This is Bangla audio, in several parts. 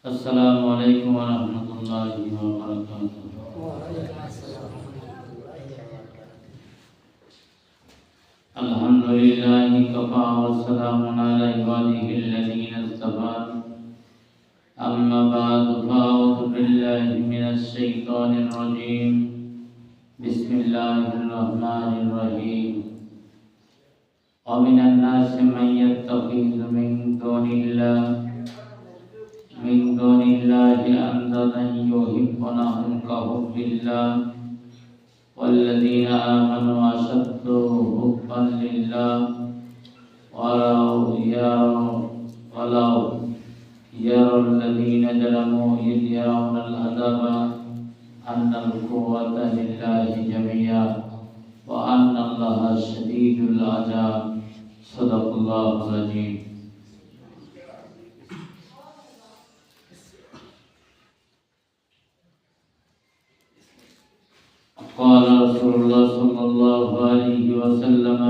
السلام عليكم ورحمة الله وبركاته. الحمد لله كفى والسلام على عباده الذين اصطفى. أما بعد فأعوذ بالله من الشيطان الرجيم. بسم الله الرحمن الرحيم. ومن الناس من يتخذ من دون الله دون الله أندادا يحبونهم كحب الله والذين آمنوا أشد حبا لله ولو يروا ولو يرى الذين ظلموا إذ يرون العذاب أن القوة لله جميعا وأن الله شديد العذاب. صدق الله العظيم. قال رسول الله صلى الله عليه وسلم،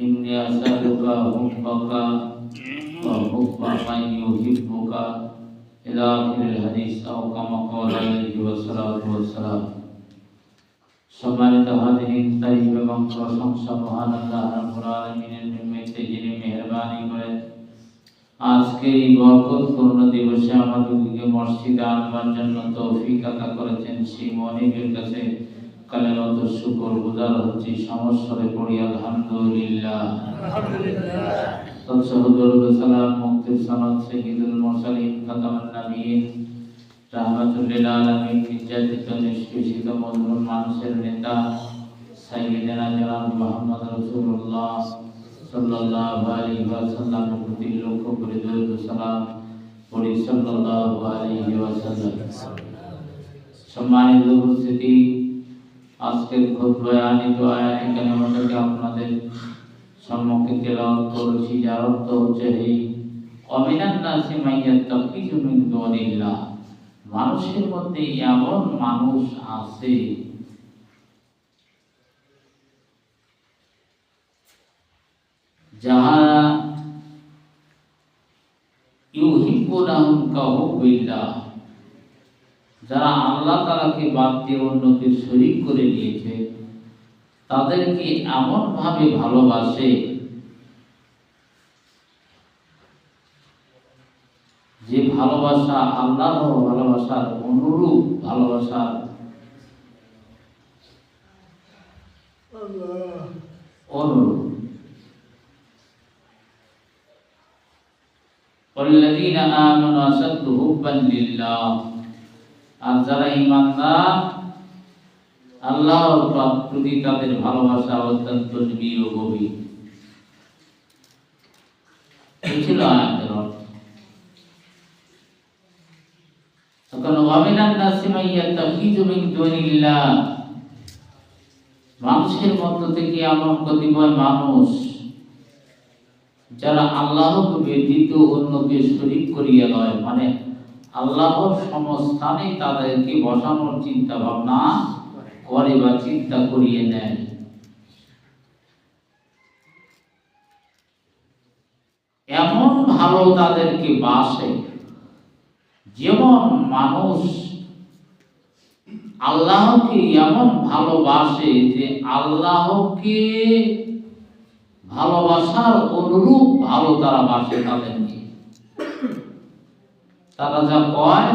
إني أسألك حبك وحب من يحبك إلى آخر الحديث أو كما قال عليه الصلاة والسلام. سمعت هذه الطيبة من قرصم سبحان الله رب العالمين من تجري مهرباني قلت আজকে এই বরকতপূর্ণ দিবসে আমাদেরকে মসজিদে আনবার জন্য তৌফিক আতা করেছেন সেই মনিবের কাছে কালেমত শুকর গুজার হচ্ছি সমস্যরে পড়ি, আলহামদুলিল্লাহ। মানুষের নেতা সাল্লাল্লাহু আলাইহি ওয়াসাল্লামের প্রতি লক্ষ্য করে দরুদ সালাম পড়ি সাল্লাল্লাহু আলাইহি ওয়াসাল্লাম। সম্মানিত উপস্থিতি, আজকের খুতবায় আনিত আয়াত কালিমাটাকে আপনাদের সম্মুখে তেলাওয়াত করেছি। যার অর্থ হচ্ছে এই অমিনান নাসি মাইয়াত্তাকিজু মিন দুনিল্লাহ। মানুষের মধ্যে এমন মানুষ আছে কাহুবিল্লাহ যারা আল্লাহ তালাকে বাদ দিয়ে অন্যকে শরীক করে নিয়েছে তাদেরকে এমন ভাবে ভালোবাসে যে ভালোবাসা আল্লাহর ভালোবাসার অনুরূপ ভালোবাসার। অনুরূপ। والذين آمنوا أشد حبا لله আর যারা ইমানদার আল্লাহর প্রতি তাদের ভালোবাসা অত্যন্ত নিবিড় ও গভীর এই ছিল আয়াতের অর্থ তখন ওয়ামিনান নাসি মাইয়াত্তাখিযু মিন দুনিল্লাহ মানুষের মধ্য থেকে এমন কতিপয় মানুষ যারা আল্লাহকে ব্যতীত অন্যকে শরীক করিয়া লয় মানে আল্লাহর সমস্থানে তাদেরকে বসানোর চিন্তা ভাবনা করে বা চিন্তা করিয়ে নেয়। এমন ভালো তাদেরকে বাসে, যেমন মানুষ আল্লাহকে এমন ভালোবাসে যে আল্লাহকে ভালোবাসার অনুরূপ ভালো তারা বাসে তাদেরকে তারা যা কয়,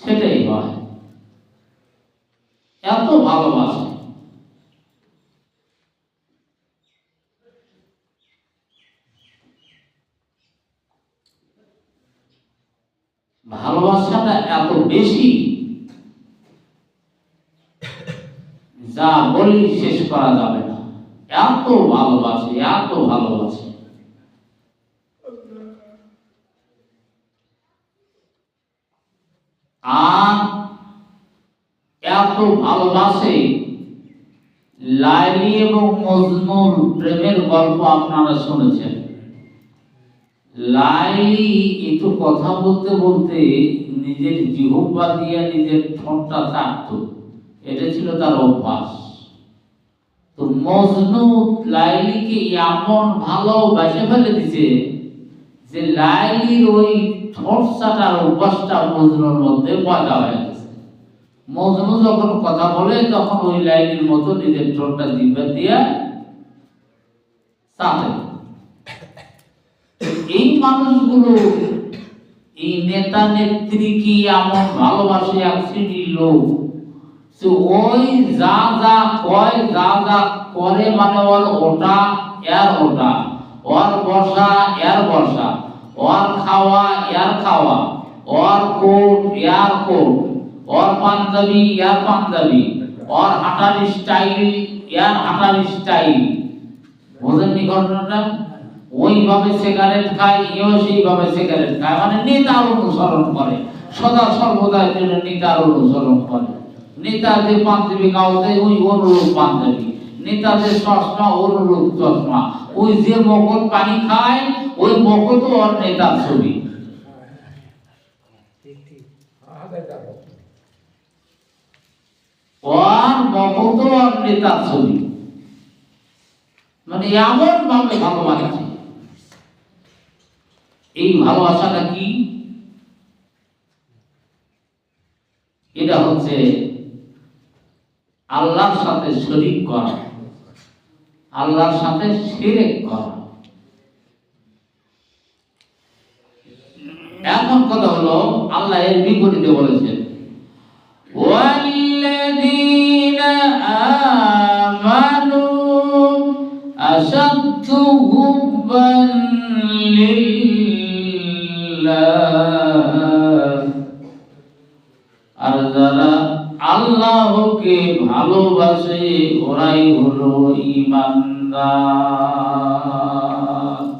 সেটাই হয়। এত ভালোবাসে। ভালোবাসাটা এত বেশি, যা বলি শেষ করা যাবে এত ভালোবাসে এত ভালোবাসে। আর এত ভালোবাসে, লাইলি এবং মজনুর প্রেমের গল্প আপনারা শুনেছেন। লাইলি একটু কথা বলতে বলতে নিজের জিহ্বা দিয়ে নিজের ঠোঁটটা চাটত এটা ছিল তার অভ্যাস। মজনু লাইলিকে এমন ভালো বাসে ফেলে দিছে যে লাইলির ওই ঠোঁট চাটার অভ্যাসটা মজনুর মধ্যে পয়দা হয়ে গেছে। মজনু যখন কথা বলে, তখন ওই লাইলির মতো নিজের ঠোঁটটা জিভে দিয়ে চাপে। এই মানুষগুলো, এই নেতা নেত্রী কি এমন ভালোবাসে এক শ্রেণির লোক? যে ওই যা যা কয়, যা যা করে মানে ওর ওটা, এর ওটা। ওর বসা, এর বসা। ওর খাওয়া, এর খাওয়া। ওর কোট, এর কোট। ওর পাঞ্জাবি, এর পাঞ্জাবি। ওর হাঁটার স্টাইল, এর হাঁটার স্টাইল। বোঝেননি ঘটনাটা? ওইভাবে সিগারেট খায় এও সেইভাবে সিগারেট খায়। মানে নেতার অনুসরণ করে। সদা সর্বদা নেতার অনুসরণ করে। নেতা যে পাঞ্জাবি গাওতে ওই অনুরূপ পাঞ্জাবি। নেতা যে চশমা, অনুরূপ চশমা। ওই যে মকত পানি খায়, ওই মকত ওর নেতার ছবি। নেতার ছবি। মানে এমন ভাবে ভালোবাসছে এই ভালোবাসাটা কি? এটা হচ্ছে আল্লাহর সাথে শরিক করা আল্লাহর সাথে শিরেক করা এখন কথা হলো আল্লাহ এর বিপরীতে বলেছেন والذين آمنوا أشد حبا ইমানদার।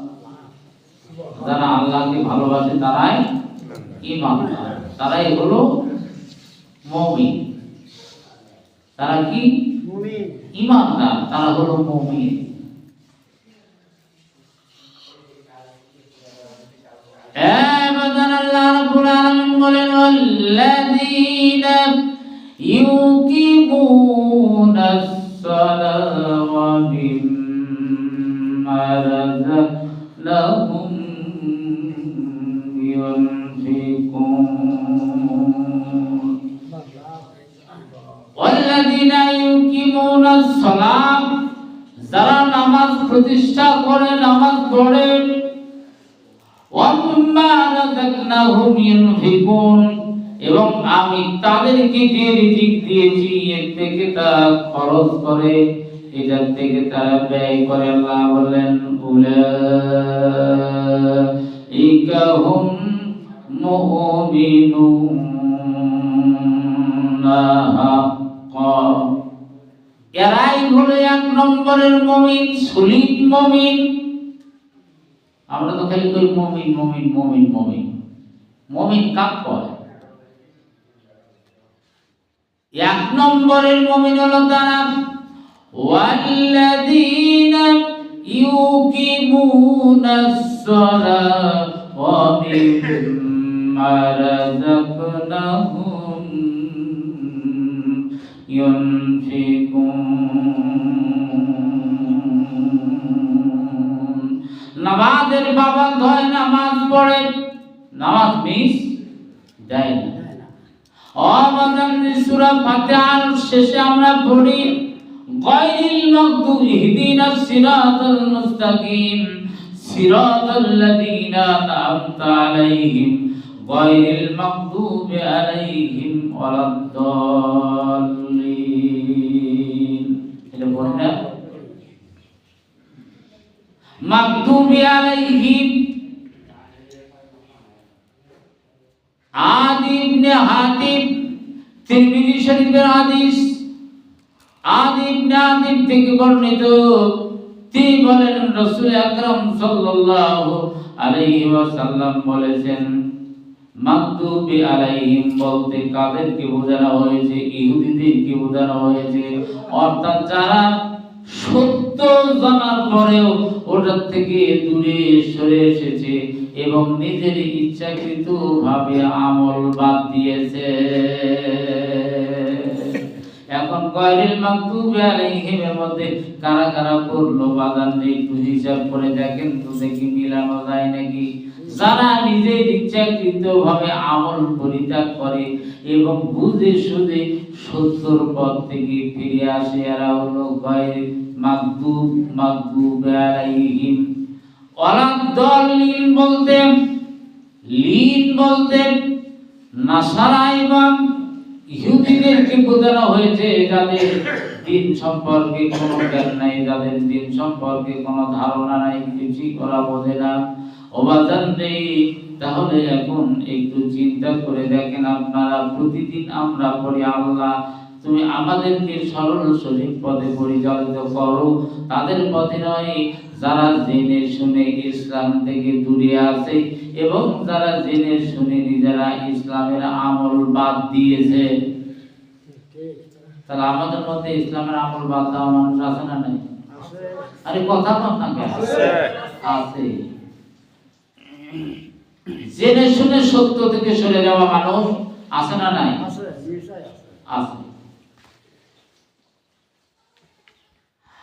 যারা আল্লাহকে ভালোবাসে তারাই ইমানদার। তারাই হলো মমিন। তারা কি? ইমানদার। তারা হলো মমিন। আলামিন বলেন ওয়াল্লাযীনা ইউকিমুনাস সালাতা ওয়া মিম্মা রাযাকনাহুম ينفقون والذين يقيمون الصلاة যারা নামাজ প্রতিষ্ঠা করে নামাজ পড়ে ওয়াম্মা রাযাকনাহুম ইউনফিকুন এবং আমি তাদেরকে যে রিজিক দিয়েছি, এর থেকে তারা খরচ করে, এটার থেকে তারা ব্যয় করে। আল্লাহ বললেন, উলাইকা হুম মুমিনুনা এক নম্বরের আমরা তো খালি মমিন মমিন মমিন মমিন। মমিন কাক কয় এক নম্বরের মমিন হলো তারা। ওয়াল্লাযীনা ইউকিমুনাস সালাহ ওয়া মিম্মা রাযাকনাহুম ইউনফিকুন। নামাজের পাবন্দ হয় নামাজ পড়ে। নামাজ মিস? যায় না। অবাদান সূরা শেষে আমরা পড়ি, গায়রিল মাগদুবি ইহদিনাস সিরাতাল মুস্তাকিম, সিরাতাল লাযিনা আন'আমতা আলাইহিম, গায়রিল মাগদুবি আলাইহিম তিরমিজি শরীফের হাদিস আদি ইবনে হাতিব থেকে বর্ণিত, তিনি বলেন, রাসূল আকরাম সাল্লাল্লাহু আলাইহি ওয়াসাল্লাম বলেছেন মাকদুবি আলাইহিম বলতে কাদেরকে বোঝানো হয়েছে, ইহুদিদেরকে বোঝানো হয়েছে। অর্থাৎ যারা সত্য জানার পরেও ওটার থেকে দূরে সরে এসেছে এবং নিজের ইচ্ছাকৃত ভাবে আমল বাদ দিয়েছে। এখন গায়রিল মাগদুবি আলাইহিম এর মধ্যে কারা কারা পড়ল বাদান একটু হিসাব করে দেখেন তো দেখি মিলানো যায় নাকি? যারা নিজে ইচ্ছাকৃত ভাবে আমল পরিত্যাগ করে এবং বুঝে সুঝে সত্যর পথ থেকে ফিরে আসে, এরা হলো গায়রিল মাগদুব মাগদুব আলাইহিম। ওয়ালাদ-দাল্লিন বলতে লিন বলতে নাসারা এবং বোঝানো হয়েছে? যাদের দিন সম্পর্কে কোনো জ্ঞান নাই, যাদের দিন সম্পর্কে কোনো ধারণা নাই, কিছুই করা বোঝে না। অবাদান নেই? তাহলে এখন একটু চিন্তা করে দেখেন আপনারা, প্রতিদিন আমরা পড়ি আল্লাহ তুমি আমাদেরকে সরল সঠিক পথে পরিচালিত করো। তাদের পথে নয় যারা জেনে শুনে ইসলাম থেকে দূরে আছে এবং যারা জেনে শুনে নিজেরা ইসলামের আমল বাদ দিয়েছে। তাহলে আমাদের মধ্যে ইসলামের আমল বাদ দেওয়া মানুষ আছে না নাই? আরে কথা বল না কেন? আছে। জেনে শুনে সত্য থেকে সরে যাওয়া মানুষ আছে না নাই? আছে।